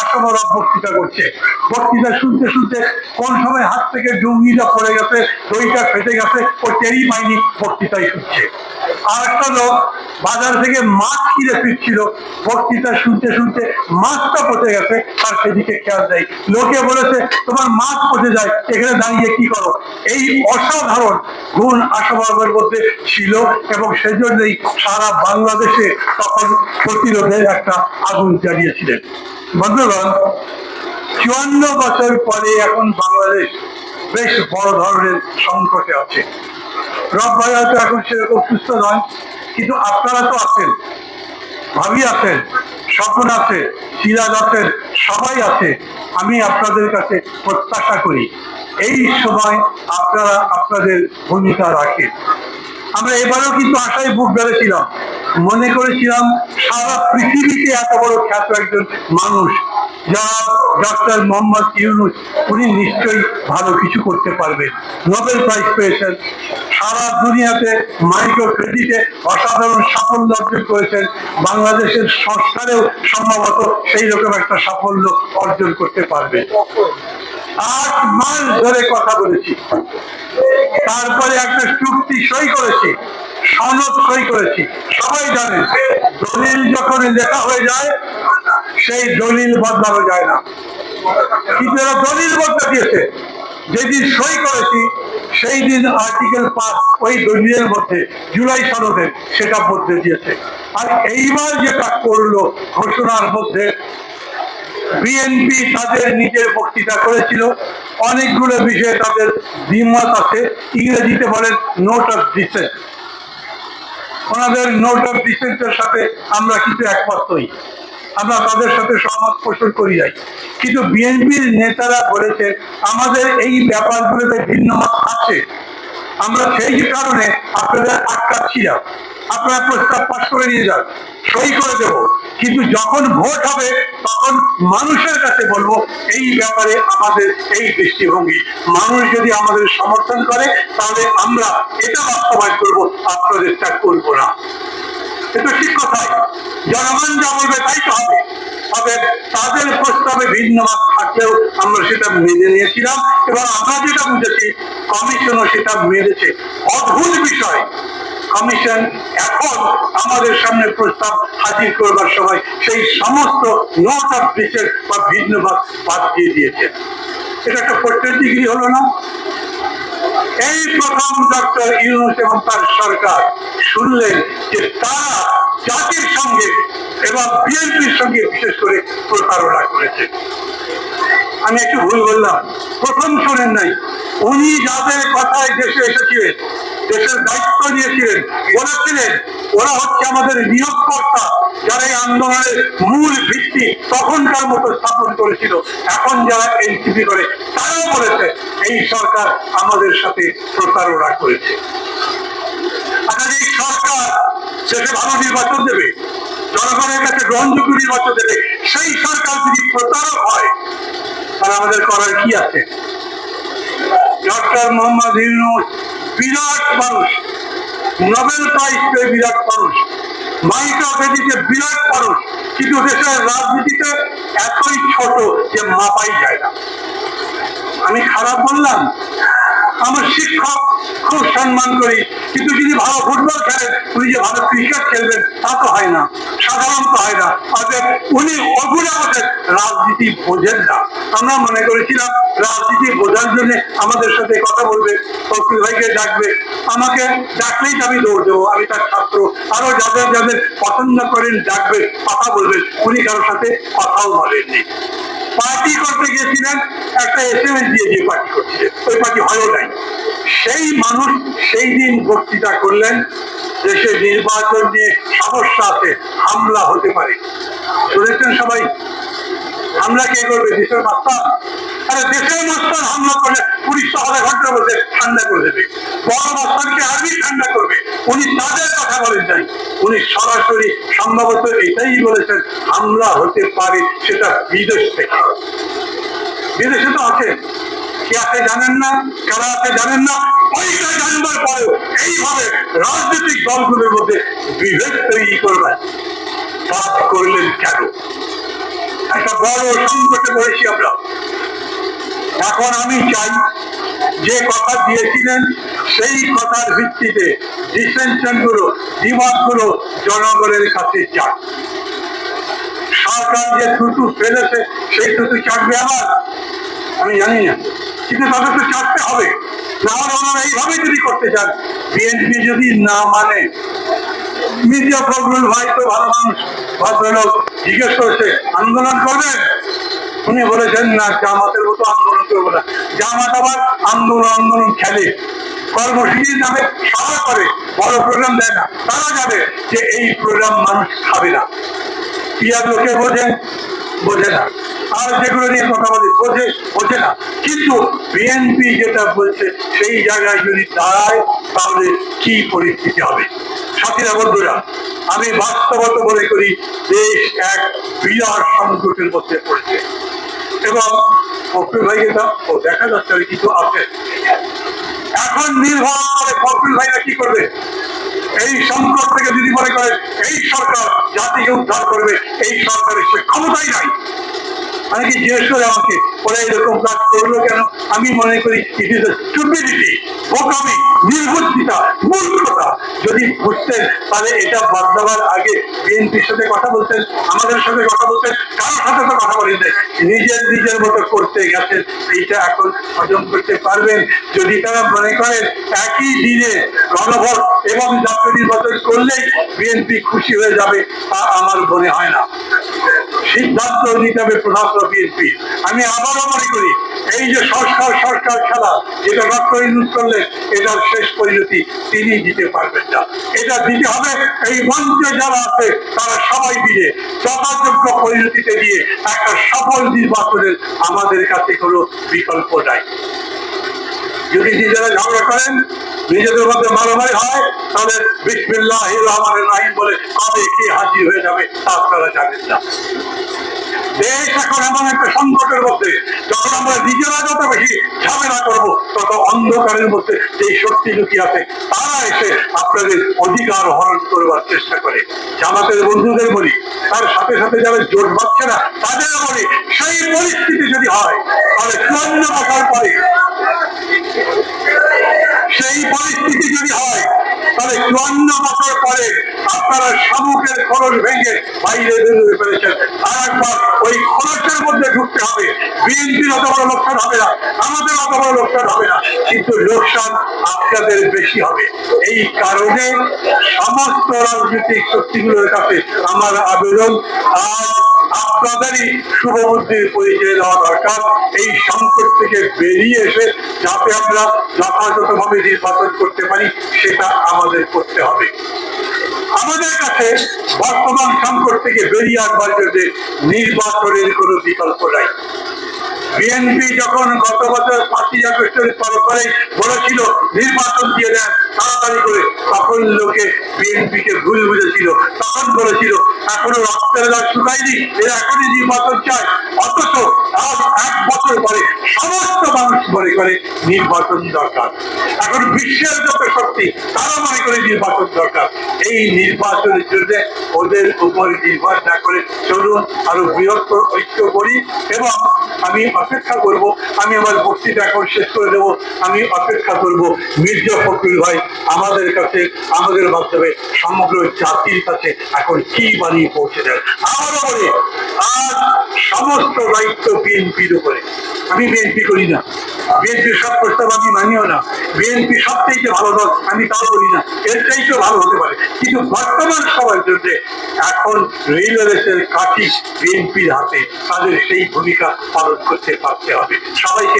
আশামরা বক্তৃতা করছে। বক্তৃতা শুনতে শুনতে কোন সময় হাত থেকে পড়ে গেছে দইটা ফেটে গেছে, ও টেরি পাইনি বক্তৃতাই শুনছে। আর একটা লোক বাজার থেকে মাছ কিনে ফিরছিল, বক্তৃতা শুনতে শুনতে মাছটা পচে গেছে, তার সেদিকে খেয়াল দেয় লোকে বলেছে, তোমার মাছ পচে যায়, এখানে দাঁড়িয়ে কি করো? এই অসাধারণ গুণ আশাবাবের মধ্যে ছিল এবং সেজন্যই সারা বাংলাদেশে তখন প্রতিরোধের একটা আগুন জ্বালিয়েছিলেন। বন্ধুগণ, চুয়ান্ন বছর পরে এখন বাংলাদেশ বেশ বড় ধরনের সংকটে আছে। রব ভাই হয়তো এখন সেরকম সুস্থ নয়, কিন্তু আপনারা তো আছেন, ভাবি আছেন, স্বপ্ন আছে, সিরাজ আছেন, সবাই আছে। আমি আপনাদের কাছে প্রত্যাশা করি, এই সময় আপনারা আপনাদের ভূমিকা রাখেন। আমরা এবারও কিন্তু আশায় বুক বেড়েছিলাম মনে করেছিলাম সারা পৃথিবীতে এত বড় খ্যাত একজন মানুষ, যারা ডক্টর মোহাম্মদ ইউনুস, উনি নিশ্চয়ই ভালো কিছু করতে পারবেন নোবেল প্রাইজ পেয়েছেন। সারা দুনিয়াতে মাইক্রো ক্রেডিটে অসাধারণ সাফল্য অর্জন করেছেন। বাংলাদেশের সংস্কারেও সম্ভবত সেই রকম একটা সাফল্য অর্জন করতে পারবেন আট মাস ধরে কথা বলেছি। তারপরে একটা চুক্তি সই করেছি, সনদ সই করেছি। সবাই জানে, দলিল যখন লেখা হয়ে যায়, সেই দলিল বদলানো যায় না। কিন্তু এরা দলিল বদলে দিয়েছে। যেদিন সই করেছি, সেই দিন আর্টিকেল পাঁচ ওই দলিলের মধ্যে, জুলাই সনদে সেটা বদলে দিয়েছে। আর এইবার যেটা করল ঘোষণার মধ্যে বিএনপি তাদের নিজের বক্তৃতা করেছিল। অনেকগুলো বিষয়ে তাদের দ্বিমত আছে। ইংরেজিতে বলেন নোট অফ ডিসেন্ট ওনাদের নোট অফ ডিসেন্টের সাথে আমরা কিন্তু একমত নই আমরা তাদের সাথে সহমত পোষণ করি যাই কিন্তু বিএনপির নেতারা বলেছে, আমাদের এই ব্যাপারগুলোতে ভিন্ন মত আছে। আমরা সেই কারণে আপনাদের আটকাচ্ছি না। আপনারা প্রস্তাব পাশ করে নিয়ে যান। সই করে দেব। কিন্তু যখন ভোট হবে, তখন মানুষের কাছে বলব, এই ব্যাপারে আমাদের এই দৃষ্টিভঙ্গি। মানুষ যদি আমাদের সমর্থন করে, তাহলে আমরা এটা বাস্তবায়ন করব আপনাদেরটা করব না। এটা ঠিক কথাই। জনগণ যা বলবে, তাই তো হবে। তবে তাদের প্রস্তাবে ভিন্ন মত থাকলেও আমরা সেটা মেনে নিয়েছিলাম। এবং আমরা যেটা বুঝেছি, কমিশনও সেটা মেনেছে। অদ্ভুত বিষয়। কমিশন এখন আমাদের সামনে প্রস্তাব হাজির করবার সময় সেই সমস্ত নোট অফ ডিসেন্ট বা ভিন্ন মত বাদ দিয়ে দিয়েছে। এটা একটা প্রত্যেক ডিগ্রি হলো না? এই প্রথম ডক্টর ইউনুস এবং তার সরকার শুনলেন যে তারা জাতির সঙ্গে এবং বিএনপির সঙ্গে বিশেষ করে প্রতারণা করেছে। আমি একটু ভুল বললাম। প্রথম শোনেন নাই। উনি যাদের কথায় দেশে এসেছিলেন দেশের দায়িত্ব নিয়েছিলেন, বলেছিলেন, ওরা হচ্ছে আমাদের নিয়োগকর্তা, যারা এই আন্দোলনের মূল ভিত্তি তখনকার মতো স্থাপন করেছিল। এখন যারা এনসিপি করে, তারাও বলেছে, এই সরকার আমাদের সাথে প্রতারণা করেছে। এই সরকার শেষে ভালো নির্বাচন দেবে, জনগণের কাছে গ্রহণযোগ্য নির্বাচন দেবে, সেই সরকার যদি প্রতারক হয়, তাহলে আমাদের করার কি আছে? ডক্টর মোহাম্মদ ইউনুস বিরাট মানুষ। নোবেল প্রাইজ পেয়ে বিরাট মানুষ। মাইকা বেদিতে বিরাট মানুষ। কিন্তু দেশের রাজনীতিতে এতই ছোট যে মাপাই যায় না। আমি খারাপ বললাম? আমার শিক্ষক খুব সম্মান করি। কিন্তু যদি ভালো ফুটবল খেলেন, উনি যে ভালো ক্রিকেট খেলবেন, তা তো হয় না। সাধারণত হয় না। অতএব উনি অগুড়া বলেন রাজনীতি বোঝেন না। আমরা মনে করেছিলাম, রাজনীতি বোঝার জন্য আমাদের সাথে কথা বলবে ফখরুল ভাইকে ডাকবে। আমাকে ডাকলেই আমি দৌড় দেবো, আমি তার ছাত্র। আরও যাদের যাদের পছন্দ করেন, ডাকবে, কথা বলবেন। উনি কারোর সাথে কথাও বলেননি। পার্টি করতে গেছিলেন, একটা এস এম এস দিয়ে যে পার্টি করছিলেন ওই পার্টি হলো নাই। সেই মানুষ সেই দিন বক্তৃতা করলেন দেশে নির্বাচন নিয়ে সমস্যা আছে, হামলা হতে পারে। শুনেছেন সবাই? হামলা কে করবে? দেশের মাস্তান আরে দেশের মাস্তান হামলা করলে পুলিশ তো আধা ঘণ্টা বসে ঠান্ডা করে দেবে। বড় মাস্তানকে আরবি ঠান্ডা করবে। উনি তাদের কথা বলেন নাই। উনি সরাসরি সম্ভবত এটাই বলেছেন, হামলা হতে পারে সেটা বিদেশ থেকে। বিদেশে তো আছে। কে আছে জানেন না? কারা আছে জানেন না? ওইটা জানবার পরেও এইভাবে রাজনৈতিক দলগুলোর মধ্যে বিভেদ তৈরি করবেন কাজ করলেন কেন? একটা বড় সংকটে পড়েছি আমরা। এখন আমি চাই, যে কথা দিয়েছিলেন, সেই কথার ভিত্তিতে ডিসেনশনগুলো দ্বিমতগুলো জনগণের কাছে যাক। সরকার যে থুতু ফেলেছে, সেই থুতু চাটবে আবার? আমি জানি না। কিন্তু তাদের তো চাটতে হবে। না হলে ওনারা এইভাবে যদি করতে চান, বিএনপি যদি না মানে মির্জা ফখরুল ভাই তো ভালো মানুষ, ভদ্রলোক জিজ্ঞেস করেছে, আন্দোলন করবে উনি বলেছেন, না, জামাতের মতো আন্দোলন করব না। জামাত আবার আন্দোলন আন্দোলন খেলে। কর্মসূচি নামে সবাই করে। বড় প্রোগ্রাম দেয় না। তারা যাবে যে এই প্রোগ্রাম মানুষ খাবে না। পিয়ার লোকে বোঝে বোঝে না। আর যেগুলো নিয়ে কথা বলে, বোঝে বোঝে না। কিন্তু বিএনপি যেটা বলছে, সেই জায়গায় যদি দাঁড়ায়, তাহলে কি পরিস্থিতি হবে? সাথীরা, বন্ধুরা, আমি বাস্তবত মনে করি, দেশ এক বিরাট সংকটের মধ্যে পড়েছে। এবং ফখরুল ভাইকে ও দেখা যাচ্ছে ওই কিছু আছে। এখন নির্ভর করে ফখরুল ভাইরা কি করবে? এই সংকট থেকে যদি মনে করেন এই সরকার জাতিকে উদ্ধার করবে, এই সরকারের সে ক্ষমতাই নাই। অনেকে জিজ্ঞেস করে আমাকে, ওরা এরকম কাজ করল কেন? আমি মনে করি ইট ইজ স্টুপিডিটি বোকামি, নির্বুদ্ধিতা, মূর্খতা। যদি বুঝতেন, তাহলে এটা বদলাবার আগে বিএনপির সাথে কথা বলতেন, আমাদের সাথে কথা বলতেন, কারোর সাথে তো কথা বলেন। নিজের নিজের মতো করতে গেছেন, এইটা এখন হজম করতে পারবেন। যদি তারা মনে করেন, একই দিনে গণভোট এবং জাতীয় নির্বাচন করলেই বিএনপি খুশি হয়ে যাবে, তা আমার মনে হয় না। সিদ্ধান্ত নিতে হবে প্রধান বিএনপি। আমি আবারও মনে করি, এই যে সরকার সরকার খেলা যেটা ডক্টর ইউজ করলেন এটার শেষ পরিণতি তিনি দিতে পারবেন না। এটা দিতে হবে এই মঞ্চে যারা আছে, তারা সবাই মিলে যথাযোগ্য পরিণতিতে দিয়ে একটা সফল নির্বাচনের আমাদের কাছে কোনো বিকল্প নাই। যদি নিজেরা ঝগড়া করেন নিজেদের মধ্যে মারামারি হয়, তাহলে বিসমিল্লাহ রহমানের রাহিম বলে কবে কে হাজির হয়ে যাবে তা আপনারা জানেন না। দেশ এখন এমন একটা সংকটের মধ্যে, যখন আমরা নিজেরা যত বেশি ঝামেলা করব, তত অন্ধকারের মধ্যে যে শক্তি লুকিয়ে আছে। তারা এসে আপনাদের অধিকার হরণ করবার চেষ্টা করে। জামাতের বন্ধুদের বলি, তার সাথে সাথে যারা জোট পাচ্ছে না, তাদের বলি, সেই পরিস্থিতি যদি হয়, তাহলে চুয়ান্ন বছর পরে চুয়ান্ন বছর পরে আপনারা শামুকের খরচ ভেঙে বাইরে বেরোতে পেরেছেন আর একবার ওই খরচের মধ্যে ঢুকতে হবে। বিএনপির অত বড় লোকসান হবে না, আমাদের অত বড় লোকসান হবে না, কিন্তু লোকসান আপনাদের বেশি হবে। এই কারণে সমস্ত রাজনৈতিক শক্তিগুলোর কাছে আমার আবেদন, আজ আপনাদেরই শুভবুদ্ধির পরিচয় দেওয়া দরকার। এই সংকট থেকে বেরিয়ে এসে যাতে আমরা যথাযথভাবে নির্বাচন করতে পারি, সেটা আমাদের করতে হবে। আমাদের কাছে বর্তমান সংকট থেকে বেরিয়ে আসবার জন্য নির্বাচনের কোনো বিকল্প নাই। বিএনপি যখন গত বছর পাঁচই আগস্টের পর বলেছিল, নির্বাচন দিয়ে দেন, তাড়াতাড়ি করে। তখন লোকে বিএনপিকে ভুল বুঝেছিল। তখন বলেছিল এখনও রক্তের শুকায়নি, এরা এখনই নির্বাচন চায়। অথচ আজ এক বছর পরে সমস্ত মানুষ মনে করে নির্বাচন দরকার। এখন বিশ্বের যত শক্তি, তারা মনে করে নির্বাচন দরকার। এই নির্বাচনের জন্য ওদের উপর নির্ভর না করে চলুন আরও বৃহত্তর ঐক্য করি এবং আমি অপেক্ষা করব, আমি আমার বক্তৃতা এখন শেষ করে দেব, আমি অপেক্ষা করব মির্জা ফখরুল ভাই আমাদের কাছে, আমাদের মাধ্যমে সমগ্র জাতির কাছে এখন কি বানিয়ে পৌঁছে দেন। আবারও বলি, আজ সমস্ত দায়িত্ব বিএনপির উপরে। আমি বিএনপি করি না। বিএনপির সব প্রস্তাব আমি মানিও না। বিএনপি সব থেকে ভালো দল, আমি তাও বলি না। এর চাইতেও ভালো হতে পারে। কিন্তু বর্তমান সবার জন্য এখন রেলওয়ের কাঠি বিএনপির হাতে তাদের সেই ভূমিকা পালন করতে পারতে হবে। সবাইকে